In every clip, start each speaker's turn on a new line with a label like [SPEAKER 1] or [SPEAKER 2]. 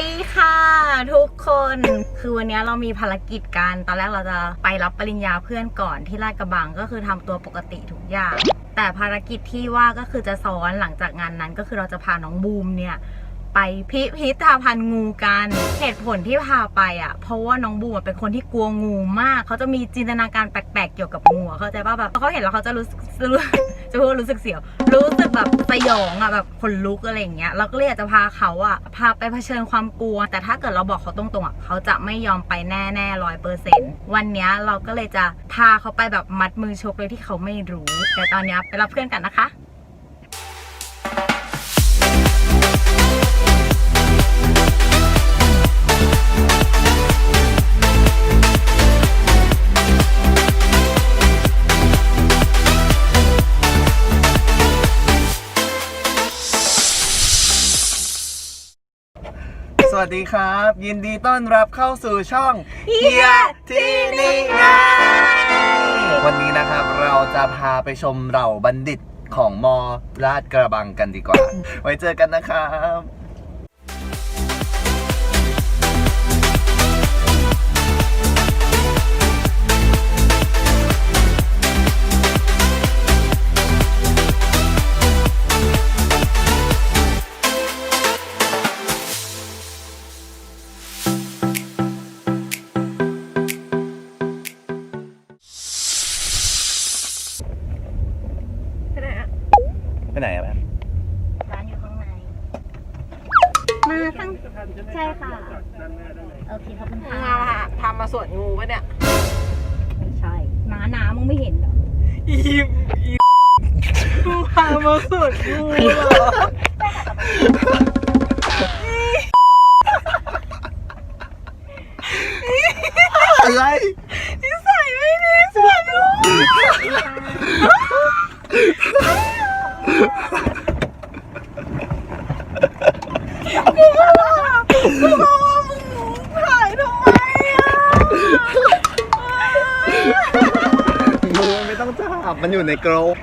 [SPEAKER 1] ดีค่ะ ทุกคนคือวันนี้เรามีภารกิจกัน ตอนแรกเราจะไปรับปริญญาเพื่อนก่อนที่ลาดกระบังก็คือทำตัวปกติทุกอย่าง แต่ภารกิจที่ว่าก็คือจะซ้อนหลังจากงานนั้นก็คือเราจะพาน้องบูมเนี่ย ไปพิพิธภัณฑ์งูกัน เหตุผลที่พาไปอะ เพราะว่าน้องบูมเป็นคนที่กลัวงูมาก เขาจะมีจินตนาการแปลกๆเกี่ยวกับงูเข้าใจป่ะแบบเขาเห็นแล้วเขาจะรู้สึกจะพูดรู้สึกเสียว รู้สึกแบบสยองอะแบบขนลุกอะไรอย่างเงี้ยเราก็เลยอยากจะพาเขาอะพาไปเผชิญความกลัว แต่ถ้าเกิดเราบอกเขาตรงๆอะเขาจะไม่ยอมไปแน่แน่ร้อยเปอร์เซ็นต์วันนี้เราก็เลยจะพาเขาไปแบบมัดมือชกเลยที่เขาไม่รู้ แต่ตอนนี้ไปรับเพื่อนกันนะคะ
[SPEAKER 2] วัสดีครับ ยินดีต้อนรับเข้าสู่ช่อง
[SPEAKER 1] เฮีย
[SPEAKER 2] ที่นี่ไงวันนี้นะครับเราจะพาไปชมเหล่าบัณฑิตของมอราชกระบังกันดีกว่า ไว้เจอกันนะครับ
[SPEAKER 1] ไปไหนอะ
[SPEAKER 2] แม่
[SPEAKER 1] ร้านอยู่ข้างใน มาข้างใช่ค่ะ โอเคขอบคุณค่ะ
[SPEAKER 3] มาพามาสวนงูปะเนี่ย
[SPEAKER 1] ไม่ใช่หนาหนามึงไม่เห็นเหรอ
[SPEAKER 3] อีอีกูพามาสวนงูเหรอ มันอ
[SPEAKER 2] ยู่ในกรง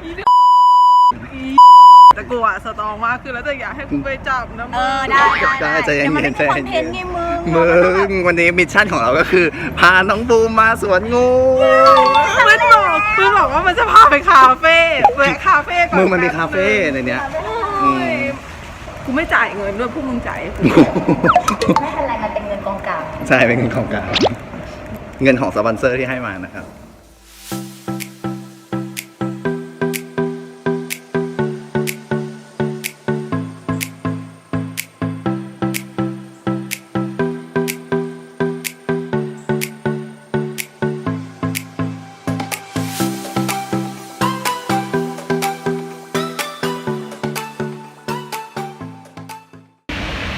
[SPEAKER 3] แต่กูอะสตรองมากคือแล้วแต่อยากให้กูไปจับนะ
[SPEAKER 1] เอ
[SPEAKER 3] มึง
[SPEAKER 1] อได้
[SPEAKER 2] ได้ใจเย็
[SPEAKER 1] แต่มัน
[SPEAKER 2] น
[SPEAKER 1] เป็น
[SPEAKER 2] ๆใจ
[SPEAKER 1] คอนเท
[SPEAKER 2] เย็
[SPEAKER 1] น
[SPEAKER 2] น
[SPEAKER 1] ต์ไงมึง
[SPEAKER 2] ๆมึงวันนี้มิชชั่นของเราก็คือ พาน้องบูมมาสวนงู
[SPEAKER 3] มันบอกคือบอกว่ามันจะพาไปคาเฟ่แวะคาเฟ่ก่อน
[SPEAKER 2] มึงมันมีคาเฟ่ในเนี้ย อืม
[SPEAKER 3] กูไม่จ่ายเงินด้วยพวกมึงจ่ายให้กู
[SPEAKER 1] ไม่เป็นไรมันเป็นเงินกองกลาง
[SPEAKER 2] ใช่เป็นเงินของกลางเงินของสปอนเซอร์ที่ให้มานะครับ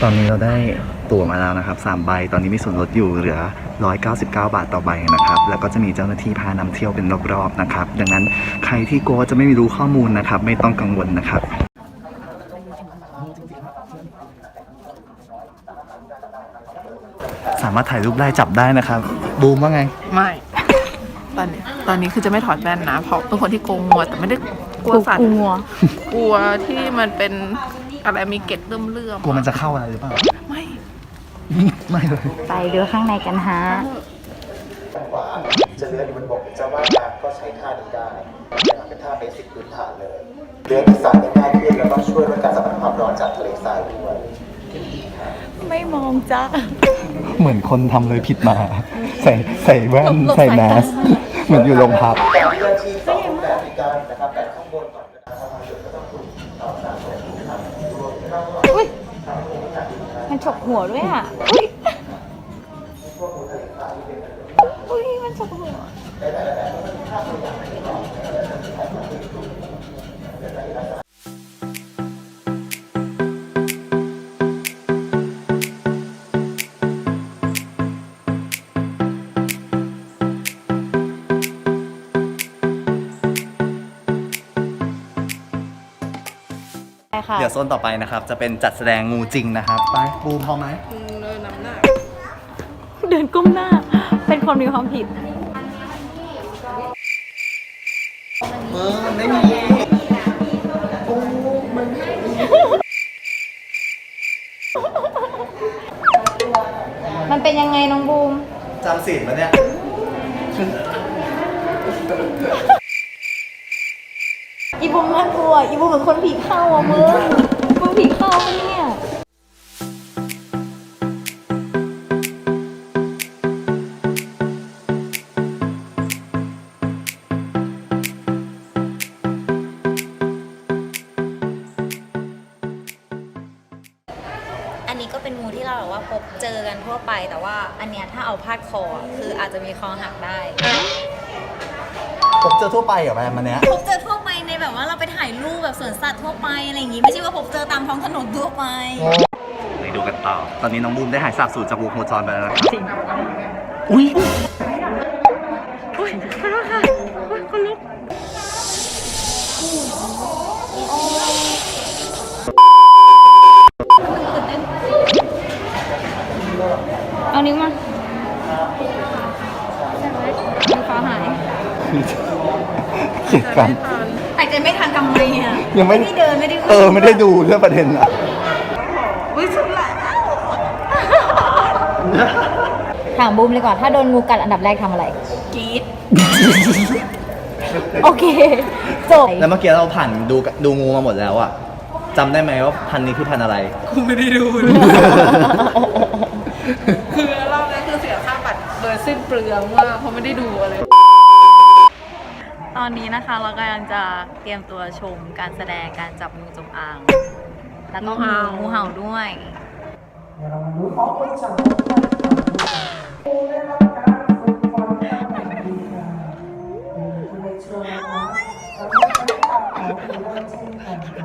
[SPEAKER 2] อนนี้เราได้ตั๋วมาแล้วนะครับ3ใบ ตอนนี้มีส่วนลดอยู่เหลือ 199 บาทต่อใบนะครับ แล้วก็จะมีเจ้าหน้าที่พานำเที่ยวเป็นรอบๆนะครับ ดังนั้นใครที่กลัวว่าจะไม่รู้ข้อมูลนะครับ ไม่ต้องกังวลนะครับสามารถถ่ายรูปได้จับได้นะครับ บูมว่าไง
[SPEAKER 3] ไม่ ตอนนี้ตอนนี้คือจะไม่ถอดแว่นนะ เพราะเป็นคนที่โกงงัวแต่ไม่ได้กลัวสัตว์
[SPEAKER 1] กลัว
[SPEAKER 3] กลัวที่มันเป็น อะไรมีเกล็ดเลื่อมเลื่อม
[SPEAKER 2] กลัวมันจะเข้าอะไรหรือเปล่า
[SPEAKER 3] ไม่
[SPEAKER 2] ไม่เลย
[SPEAKER 1] ไปดูข้างในกันฮะ
[SPEAKER 4] จะเลื้อยอยู่บนบกจะว่ายน้ำก็ใช้ท่านี้ได้นะครับเป็นท่าเบสิกพื้นฐานเลยเลื้อยที่สายได้ง่ายขึ้นแล้วก็ช่วยลดการสัมผัสความร้อนจากทะเลทรายด้วย
[SPEAKER 1] ไม่มองจ้า
[SPEAKER 2] เหมือนคนทำเลยผิดมา ใส่ใส่แว่นใส่แมสเหมือนอยู่โรงพัก
[SPEAKER 4] แต่วิธีสองแมัน
[SPEAKER 1] ฉกหัวด้วยอะอุ้ยอุ้ยมันฉกหัว ค่ะ
[SPEAKER 2] เดี๋ยวโซนต่อไปนะครับ จะเป็นจัดแสดงงูจริงนะครับ ไปบูมพอไหม
[SPEAKER 3] เนินน้ำหนัก
[SPEAKER 1] เดินก้มหน้า เป็นคนมีความผิด
[SPEAKER 2] มือมันไม่มีโอ้มันไม่มี
[SPEAKER 1] มันเป็นยังไงน้องบูม
[SPEAKER 2] จำสินมาเนี่ย
[SPEAKER 1] อี บูมน่ากลัวอีบูมเหมือนคนผีเข้าอะมึงมึงผีเข้าปะเนี่ย อันนี้ก็เป็นงูที่เราแบบว่าพบเจอกันทั่วไป แต่ว่าอันเนี้ยถ้าเอาพาดคออะคืออาจจะมีคอหักได้
[SPEAKER 2] ผมเจอทั่วไปเหรอแม่มันเนี้ย
[SPEAKER 1] พบเจอทั่วไปใน แบบว่าเราไปถ่ายรูปแบบสวนสัตว์ทั่วไปอะไรอย่างงี้ไม่ใช่ว่าพบเจอตามท้องถนนทั่วไป
[SPEAKER 2] ไปดูกันต่อ ตอนนี้น้องบูมได้หายสาบสูญจากวงโคจรไปแล้วนะครับอุ้ย
[SPEAKER 1] เอานิ้วมานิ้วฟ้าหาย
[SPEAKER 2] เกลียดกัน
[SPEAKER 1] หายใยั
[SPEAKER 2] งไม่
[SPEAKER 1] ได้เดินไม่ได้วิ่ง
[SPEAKER 2] เออไม่ได้ดูเรื่องประเด็นอะ
[SPEAKER 1] ถามบูมเลยก่อน ถ้าโดนงูกัดอันดับแรกทำอะไร
[SPEAKER 3] กรีด
[SPEAKER 1] โอเคจบ
[SPEAKER 2] แล้วเมื่อกี้เราผ่านดูดูงูมาหมดแล้วอะจำได้ไหมว่าพันธุ์นี้คือพันธุ์อะไร
[SPEAKER 3] กูไม่ได้ดูเลยคือรอบนั้นคือเสียค่าบัตรโดยสิ้นเปลืองมากเพราะไม่ได้ดูอะไร
[SPEAKER 1] ตอนนี้นะคะเรากำลังจะเตรียมตัวชมการแสดงการจับงูจงอาง แล้วก็
[SPEAKER 3] งูเห่า
[SPEAKER 1] งูเห่าด้วย เ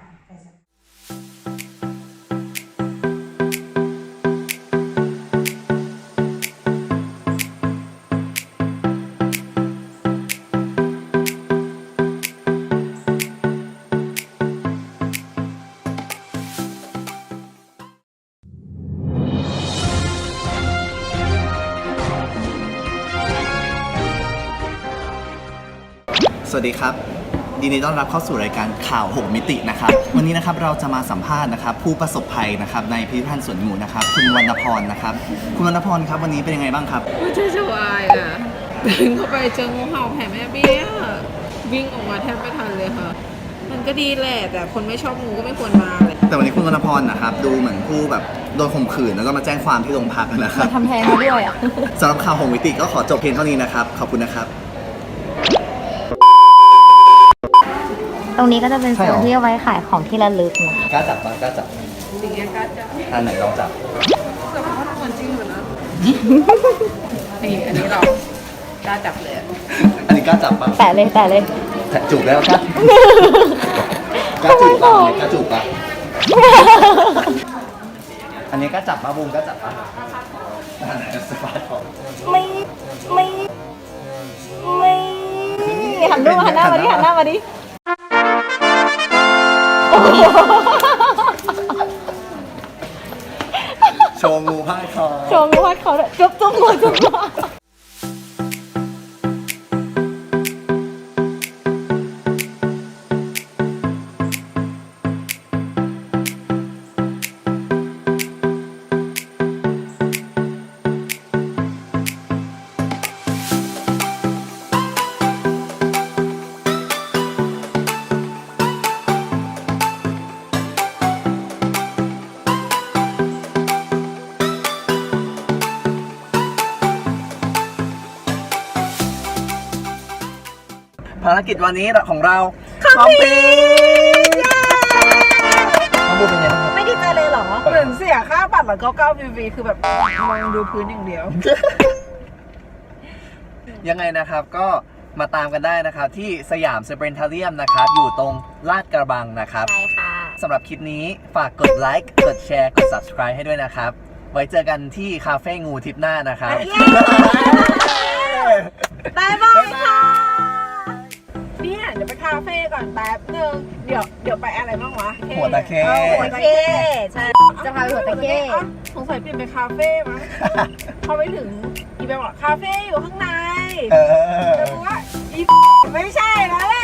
[SPEAKER 1] ส
[SPEAKER 2] วัสดีครับยินดีต้อนรับเข้าสู่รายการข่าว 6 มิตินะครับ วันนี้นะครับเราจะมาสัมภาษณ์นะครับ ผู้ประสบภัยนะครับในพิพิธภัณฑ์สวนงูนะครับ คุณวรรณพรนะครับ คุณวรรณพรครับวันนี้เป็นยังไงบ้างครับ
[SPEAKER 3] ไม่ใช่ชวายอะเดินเข้าไปเจองูเห่าแผ่แม่เบี้ยวิ่งออกมาแทบไม่ทันเลยค่ะ มันก็ดีแหละแต่คนไม่ชอบงูก็ไม่ควรมาเลย
[SPEAKER 2] แต่วันนี้คุณวรรณพรนะครับดูเหมือนผู้แบบโดนข่มขืนแล้วก็มาแจ้งความที่โรงพักนะครับ
[SPEAKER 1] ทำแทนมาด้วยอะ
[SPEAKER 2] สำหรับข่าว6มิติก็ขอจบเพียงเท่านี้นะครับขอบคุณนะครับ
[SPEAKER 1] ตรงนี้ก็จะเป็นโซ
[SPEAKER 2] ใช่เหร
[SPEAKER 1] น
[SPEAKER 2] อ
[SPEAKER 1] ที่เอาไว้ขายของที่ระลึกนะ
[SPEAKER 2] กล้าจับบ้างกล้าจับ
[SPEAKER 3] สิ่งนี้ก็จะ
[SPEAKER 2] อันไหนลองจับ
[SPEAKER 3] แต่ว่าเขาทำมันจริงเหมือนนะนี่อันนี้เรากล้าจับเลยอะ
[SPEAKER 2] อันนี้กล้าจับปะ
[SPEAKER 1] แตะเลยแตะเลย
[SPEAKER 2] แตะจูบแล้วกล้ากล้าจูบปะอันนี้กล้าจูบปะอันนี้กล้าจับปะบูมกล้าจับปะอันไหนสปาร์ตของ
[SPEAKER 1] ไม่ไม่ไม่หันดูหันหน้ามาดิหันหน้ามาดิ
[SPEAKER 2] ผ้าคอ
[SPEAKER 1] โชว์งูพัดเขาด้วยจุ๊บจุ๊บงูจุ๊บงู
[SPEAKER 2] ภารกิจวันนี้ของเราคอมปีน้องบูมเป็นไงบ้างครับ
[SPEAKER 1] ไม่ดีใจเลยเหรอ
[SPEAKER 3] เหมือนเสียค่าบัตรแล้วก็9 PV คือแบบมองดูพื้นอย่างเดียว
[SPEAKER 2] ยังไงนะครับก็มาตามกันได้นะครับ ที่สยามสเปนทาเรียมนะครับ อยู่ตรงลาดกระบังนะครับ
[SPEAKER 1] ใช่ค่ะ
[SPEAKER 2] สำหรับคลิปนี้ฝากกดไลค์ กดแชร์ กด subscribe ให้ด้วยนะครับ ไว้เจอกันที่คาเฟ่งูทริปหน้านะครับ
[SPEAKER 1] เย้บายบายค่ะา
[SPEAKER 3] เฟ่ก่อนแป๊บนึงเดี๋ยวเดี๋ยวไปอะไรบ้างวะ
[SPEAKER 2] หัวตะเข้
[SPEAKER 1] เอาหัวตะเข้ใช่ จะพาไปหัวตะเข้
[SPEAKER 3] อ้าวสงสัยเปลี่ยนไปคาเฟ่มั้งพอไปถึงอีแบบบอกคาเฟ่อยู่ข้างใน
[SPEAKER 2] เออ
[SPEAKER 3] แต่ว่าอีไม่ใช่แล้วแหละ